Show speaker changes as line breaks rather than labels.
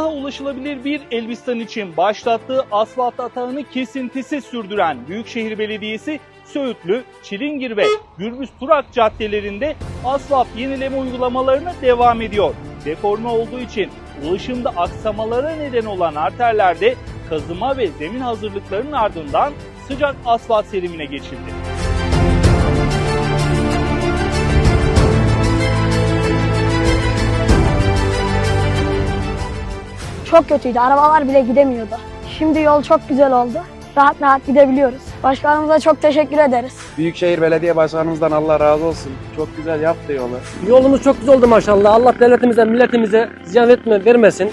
ulaşılabilir bir Elbistan için başlattığı asfalt atağını kesintisiz sürdüren Büyükşehir Belediyesi Söğütlü, Çilingir ve Gürbüz Turak caddelerinde asfalt yenileme uygulamalarına devam ediyor. Deforme olduğu için ulaşımda aksamalara neden olan arterlerde kazıma ve zemin hazırlıklarının ardından sıcak asfalt serimine geçildi.
Çok kötüydü. Arabalar bile gidemiyordu. Şimdi yol çok güzel oldu. Rahat rahat gidebiliyoruz. Başkanımıza çok teşekkür ederiz.
Büyükşehir Belediye Başkanımızdan Allah razı olsun. Çok güzel yaptı yolu.
Yolumuz çok güzel oldu maşallah. Allah devletimize, milletimize ziyan etme, vermesin.